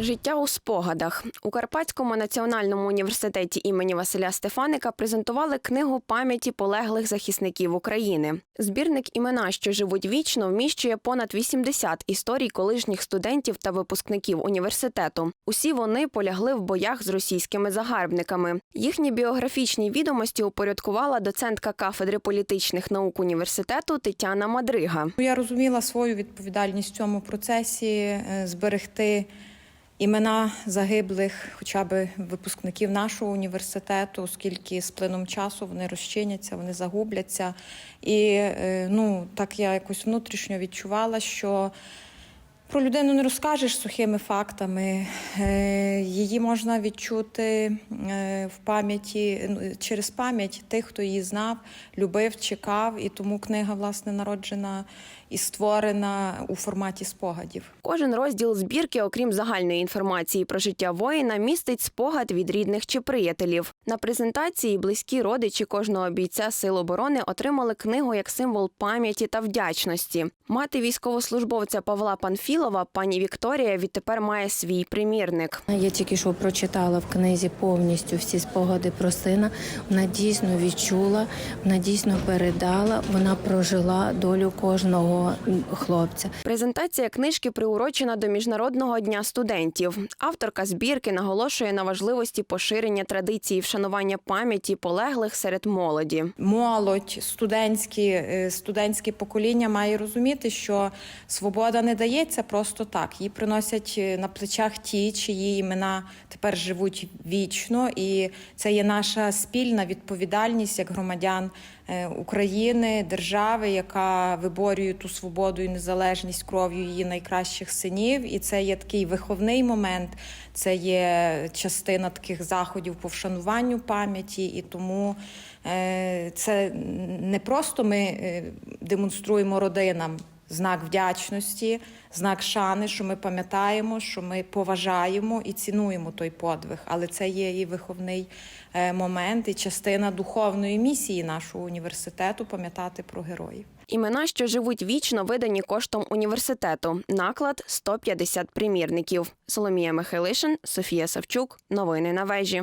Життя у спогадах у Карпатському національному університеті імені Василя Стефаника презентували книгу пам'яті полеглих захисників України. Збірник імена, що живуть вічно, вміщує понад 80 історій колишніх студентів та випускників університету. Усі вони полягли в боях з російськими загарбниками. Їхні біографічні відомості упорядкувала доцентка кафедри політичних наук університету Тетяна Мадрига. Я розуміла свою відповідальність в цьому процесі е, зберегти імена загиблих, хоча б випускників нашого університету, оскільки з плином часу вони розчиняться, вони загубляться. І е, ну, так я якось внутрішньо відчувала, що. Про людину не розкажеш сухими фактами. Е, Її можна відчути е, в пам'яті ну, через пам'ять тих, хто її знав, любив, чекав. І тому книга власне народжена і створена у форматі спогадів. Кожен розділ збірки, окрім загальної інформації про життя воїна, містить спогад від рідних чи приятелів. На презентації близькі родичі кожного бійця сил оборони отримали книгу як символ пам'яті та вдячності. Мати військовослужбовця Павла Панфілова, пані Вікторія, відтепер має свій примірник. Я тільки що прочитала в книзі повністю всі спогади про сина. Вона дійсно відчула, вона дійсно передала, вона прожила долю кожного хлопця. Презентація книжки приурочена до Міжнародного дня студентів. Авторка збірки наголошує на важливості поширення традиції вшанування пам'яті полеглих серед молоді. молодь, студентські, е, студентське покоління має розуміти, що свобода не дається просто так. Її приносять е, на плечах ті, чиї імена тепер живуть вічно, і це є наша спільна відповідальність як громадян України, держави, яка виборює ту свободу і незалежність кров'ю її найкращих синів. І це є такий виховний момент, це є частина таких заходів по вшануванню пам'яті, і тому е, це не просто ми е, демонструємо родинам. Знак вдячності, знак шани, що ми пам'ятаємо, що ми поважаємо і цінуємо той подвиг. Але це є і виховний е, момент, і частина духовної місії нашого університету пам'ятати про героїв. Імена, що живуть вічно, видані коштом університету. Наклад 150 примірників. Соломія Михайлишин, Софія Савчук. Новини на вежі.